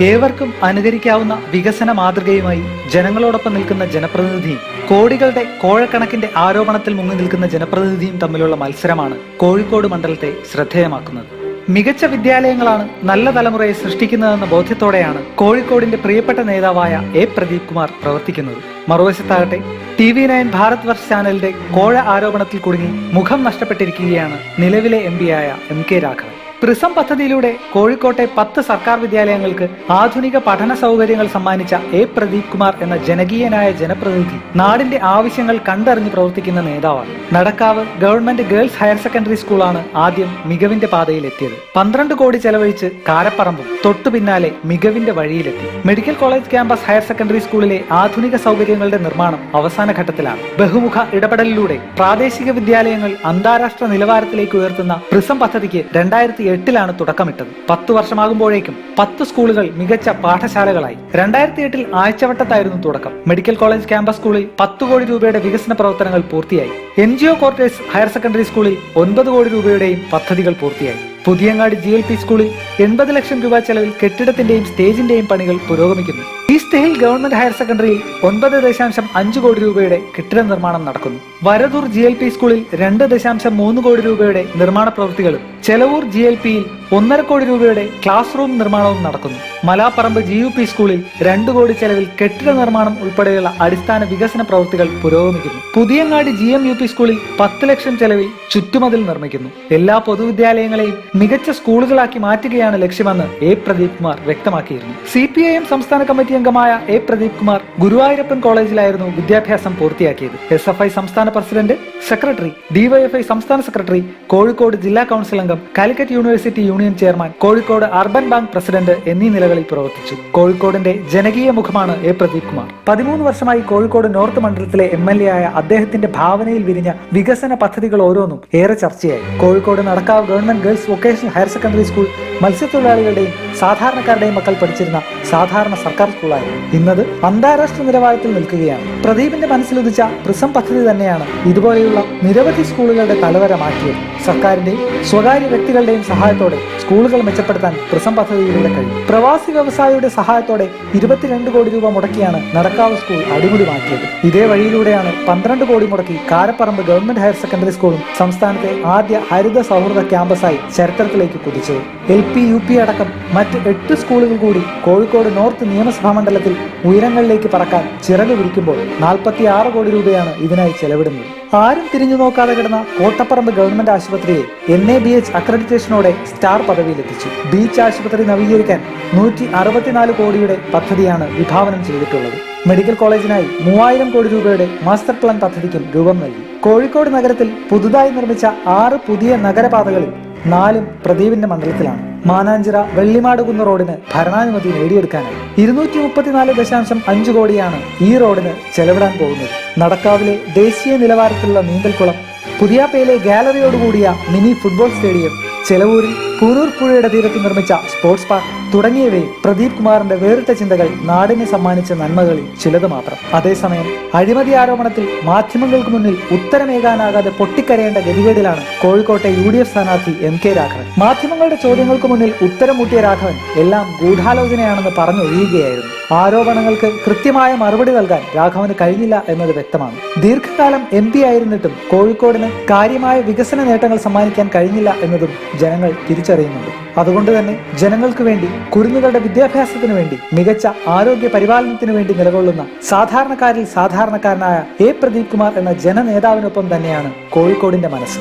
ഏവർക്കും അനുകരിക്കാവുന്ന വികസന മാതൃകയുമായി ജനങ്ങളോടൊപ്പം നിൽക്കുന്ന ജനപ്രതിനിധിയും കോടികളുടെ കോഴക്കണക്കിന്റെ ആരോപണത്തിൽ മുങ്ങി നിൽക്കുന്ന ജനപ്രതിനിധിയും തമ്മിലുള്ള മത്സരമാണ് കോഴിക്കോട് മണ്ഡലത്തെ ശ്രദ്ധേയമാക്കുന്നത്. മികച്ച വിദ്യാലയങ്ങളാണ് നല്ല തലമുറയെ സൃഷ്ടിക്കുന്നതെന്ന ബോധ്യത്തോടെയാണ് കോഴിക്കോടിന്റെ പ്രിയപ്പെട്ട നേതാവായ എ. പ്രദീപ് കുമാർ പ്രവർത്തിക്കുന്നത്. മറുവശത്താകട്ടെ T V nine Bharat Varsh ചാനലിന്റെ കോഴ ആരോപണത്തിൽ കുടുങ്ങി മുഖം നഷ്ടപ്പെട്ടിരിക്കുകയാണ് നിലവിലെ എം പിയായ എം കെ രാഘവൻ. പ്രിസം പദ്ധതിയിലൂടെ കോഴിക്കോട്ടെ പത്ത് സർക്കാർ വിദ്യാലയങ്ങൾക്ക് ആധുനിക പഠന സൗകര്യങ്ങൾ സമ്മാനിച്ച എ പ്രദീപ് കുമാർ എന്ന ജനകീയനായ ജനപ്രതിനിധി നാടിന്റെ ആവശ്യങ്ങൾ കണ്ടറിഞ്ഞ് പ്രവർത്തിക്കുന്ന നേതാവാണ്. Nadakkavu government girls higher secondary സ്കൂളാണ് ആദ്യം മികവിന്റെ പാതയിലെത്തിയത്. പന്ത്രണ്ട് കോടി ചെലവഴിച്ച് കാരപ്പറമ്പും തൊട്ടു പിന്നാലെ മികവിന്റെ വഴിയിലെത്തി. Medical college campus higher secondary സ്കൂളിലെ ആധുനിക സൗകര്യങ്ങളുടെ നിർമ്മാണം അവസാന ഘട്ടത്തിലാണ്. ബഹുമുഖ ഇടപെടലിലൂടെ പ്രാദേശിക വിദ്യാലയങ്ങൾ അന്താരാഷ്ട്ര നിലവാരത്തിലേക്ക് ഉയർത്തുന്ന പ്രിസം പദ്ധതിക്ക് രണ്ടായിരത്തി എട്ടിലാണ് തുടക്കമിട്ടത്. പത്തു വർഷമാകുമ്പോഴേക്കും പത്ത് സ്കൂളുകൾ മികച്ച പാഠശാലകളായി. രണ്ടായിരത്തി എട്ടിൽ ആഴ്ചവട്ടത്തായിരുന്നു തുടക്കം. മെഡിക്കൽ കോളേജ് ക്യാമ്പസ് സ്കൂളിൽ പത്ത് കോടി രൂപയുടെ വികസന പ്രവർത്തനങ്ങൾ പൂർത്തിയായി. N G O higher secondary സ്കൂളിൽ ഒൻപത് കോടി രൂപയുടെയും പദ്ധതികൾ പൂർത്തിയായി. പുതിയങ്ങാടി ജി എൽ പി സ്കൂളിൽ എൺപത് ലക്ഷം രൂപ ചെലവിൽ കെട്ടിടത്തിന്റെയും സ്റ്റേജിന്റെയും പണികൾ പുരോഗമിക്കുന്നു. ഈസ്റ്റ് ഹിൽ ഗവൺമെന്റ് ഹയർ സെക്കൻഡറിയിൽ ഒൻപത് ദശാംശം അഞ്ച് കോടി രൂപയുടെ കെട്ടിട നിർമ്മാണം നടക്കുന്നു. വരദൂർ ജി എൽ പി സ്കൂളിൽ രണ്ട് ദശാംശം മൂന്ന് കോടി രൂപയുടെ നിർമ്മാണ പ്രവൃത്തികളും ചെലവൂർ ജി എൽ പിയിൽ ഒന്നര കോടി രൂപയുടെ ക്ലാസ് റൂം നിർമ്മാണവും നടക്കുന്നു. മലാപ്പറമ്പ് ജി യു പി സ്കൂളിൽ രണ്ട് കോടി ചെലവിൽ കെട്ടിട നിർമ്മാണം ഉൾപ്പെടെയുള്ള അടിസ്ഥാന വികസന പ്രവൃത്തികൾ പുരോഗമിക്കുന്നു. Puthiyangadi G M U P സ്കൂളിൽ പത്ത് ലക്ഷം ചെലവിൽ ചുറ്റുമതിൽ നിർമ്മിക്കുന്നു. എല്ലാ പൊതുവിദ്യാലയങ്ങളെയും മികച്ച സ്കൂളുകളാക്കി മാറ്റുകയാണ് ലക്ഷ്യമെന്ന് എ പ്രദീപ് കുമാർ വ്യക്തമാക്കിയിരുന്നു. സി പി ഐ എം സംസ്ഥാന കമ്മിറ്റി അംഗമായ എ പ്രദീപ് കുമാർ ഗുരുവായൂരപ്പൻ കോളേജിലായിരുന്നു വിദ്യാഭ്യാസം പൂർത്തിയാക്കിയത്. എസ് എഫ് ഐ സംസ്ഥാന പ്രസിഡന്റ് സെക്രട്ടറി ഡിവൈഎഫ്ഐ സംസ്ഥാന സെക്രട്ടറി കോഴിക്കോട് ജില്ലാ കൗൺസിൽ അംഗം Calicut university union chairman Kozhikode urban bank president എന്നീ നിലകളിൽ പ്രവർത്തിച്ചു. കോഴിക്കോടിന്റെ ജനകീയ മുഖമാണ് എ. പ്രദീപ് കുമാർ. പതിമൂന്ന് വർഷമായി കോഴിക്കോട് നോർത്ത് മണ്ഡലത്തിലെ എം എൽ എ ആയ അദ്ദേഹത്തിന്റെ ഭാവനയിൽ വിരിഞ്ഞ വികസന പദ്ധതികൾ ഓരോന്നും ഏറെ ചർച്ചയായി. Kozhikode Nadakkavu government girls vocational higher secondary school മത്സ്യത്തൊഴിലാളികളുടെയും സാധാരണക്കാരുടെയും മക്കൾ പഠിച്ചിരുന്ന സാധാരണ സർക്കാർ സ്കൂളായിരുന്നു ഇന്നത് അന്താരാഷ്ട്ര നിലവാരത്തിൽ നിൽക്കുകയാണ്. പ്രദീപിന്റെ മനസ്സിലുദിച്ച പ്രിസം പദ്ധതി തന്നെയാണ് ഇതുപോലെയുള്ള നിരവധി സ്കൂളുകളുടെ തലവര മാറ്റിയത് സർക്കാരിന്റെയും സ്വകാര്യ വ്യക്തികളുടെയും സഹായത്തോടെ സ്കൂളുകൾ മെച്ചപ്പെടുത്താൻ പ്രിസം പദ്ധതിയിലൂടെ കഴിയും. പ്രവാസി വ്യവസായിയുടെ സഹായത്തോടെ ഇരുപത്തിരണ്ട് കോടി രൂപ മുടക്കിയാണ് നടക്കാവ് സ്കൂൾ അടിമുടി മാറ്റിയത് ഇതേ വഴിയിലൂടെയാണ് പന്ത്രണ്ട് കോടി മുടക്കി കാരപ്പറമ്പ് ഗവൺമെന്റ് ഹയർ സെക്കൻഡറി സ്കൂളും സംസ്ഥാനത്തെ ആദ്യ ഹരിത സൗഹൃദ ക്യാമ്പസായി ചരിത്രത്തിലേക്ക് കുതിച്ചത്. എൽ പി യു പി അടക്കം മറ്റ് എട്ട് സ്കൂളുകൾ കൂടി കോഴിക്കോട് നോർത്ത് നിയമസഭാ മണ്ഡലത്തിൽ ഉയരങ്ങളിലേക്ക് പറക്കാൻ ചിറക് വിരിക്കുമ്പോൾ നാൽപ്പത്തി ആറ് കോടി രൂപയാണ് ഇതിനായി ചെലവിടുന്നത്. ആരും തിരിഞ്ഞു നോക്കാതെ കിടന്ന കോട്ടപ്പറമ്പ് ഗവൺമെന്റ് ആശുപത്രിയെ എൻ എ ബി എച്ച് അക്രഡിറ്റേഷനോടെ സ്റ്റാർ പദവിയിലെത്തിച്ചു. ബീച്ച് ആശുപത്രി നവീകരിക്കാൻ നൂറ്റി അറുപത്തിനാല് കോടിയുടെ പദ്ധതിയാണ് വിഭാവനം ചെയ്തിട്ടുള്ളത്. മെഡിക്കൽ കോളേജിനായി മൂവായിരം കോടി രൂപയുടെ മാസ്റ്റർ പ്ലാൻ പദ്ധതിക്കും രൂപം നൽകി. കോഴിക്കോട് നഗരത്തിൽ പുതുതായി നിർമ്മിച്ച ആറ് പുതിയ നഗരപാതകളിൽ നാലും പ്രദീപിന്റെ മണ്ഡലത്തിലാണ്. മാനാഞ്ചിറ വെള്ളിമാടുകുന്ന് റോഡിന് ഭരണാനുമതി നേടിയെടുക്കാനായി. ഇരുന്നൂറ്റി മുപ്പത്തിനാല് ദശാംശം അഞ്ച് കോടിയാണ് ഈ റോഡിന് ചെലവിടാൻ പോകുന്നത്. നടക്കാവിലെ ദേശീയ നിലവാരത്തിലുള്ള നീന്തൽക്കുളം പുതിയാപ്പയിലെ ഗാലറിയോടുകൂടിയ മിനി ഫുട്ബോൾ സ്റ്റേഡിയം ചെലവൂരിൽ കുരൂർ പുഴയുടെ തീരത്ത് നിർമ്മിച്ച സ്പോർട്സ് പാർക്ക് തുടങ്ങിയവയും പ്രദീപ് കുമാറിന്റെ വേറിട്ട ചിന്തകൾ നാടിനെ സമ്മാനിച്ച നന്മകളിൽ ചിലത് മാത്രം. അതേസമയം അഴിമതി ആരോപണത്തിൽ മാധ്യമങ്ങൾക്ക് മുന്നിൽ ഉത്തരമേകാനാകാതെ പൊട്ടിക്കരയേണ്ട ഗതികേടിലാണ് കോഴിക്കോട്ടെ യു ഡി എഫ് സ്ഥാനാർത്ഥി എം കെ രാഘവൻ. മാധ്യമങ്ങളുടെ ചോദ്യങ്ങൾക്ക് മുന്നിൽ ഉത്തരം മുട്ടിയ രാഘവൻ എല്ലാം ഗൂഢാലോചനയാണെന്ന് പറഞ്ഞൊഴിയുകയായിരുന്നു ആരോപണങ്ങൾക്ക് കൃത്യമായ മറുപടി നൽകാൻ രാഘവന് കഴിഞ്ഞില്ല എന്നത് വ്യക്തമാണ്. ദീർഘകാലം എം പി ആയിരുന്നിട്ടും കോഴിക്കോടിന് കാര്യമായ വികസന നേട്ടങ്ങൾ സമ്മാനിക്കാൻ കഴിഞ്ഞില്ല എന്നതും ജനങ്ങൾ തിരിച്ചറിയുന്നുണ്ട്. അതുകൊണ്ട് തന്നെ ജനങ്ങൾക്ക് വേണ്ടി കുരുന്നുകളുടെ വിദ്യാഭ്യാസത്തിന് വേണ്ടി മികച്ച ആരോഗ്യ പരിപാലനത്തിനു വേണ്ടി നിലകൊള്ളുന്ന സാധാരണക്കാരിൽ സാധാരണക്കാരനായ എ പ്രദീപ് കുമാർ എന്ന ജനനേതാവിനൊപ്പം തന്നെയാണ് കോഴിക്കോടിന്റെ മനസ്സ്.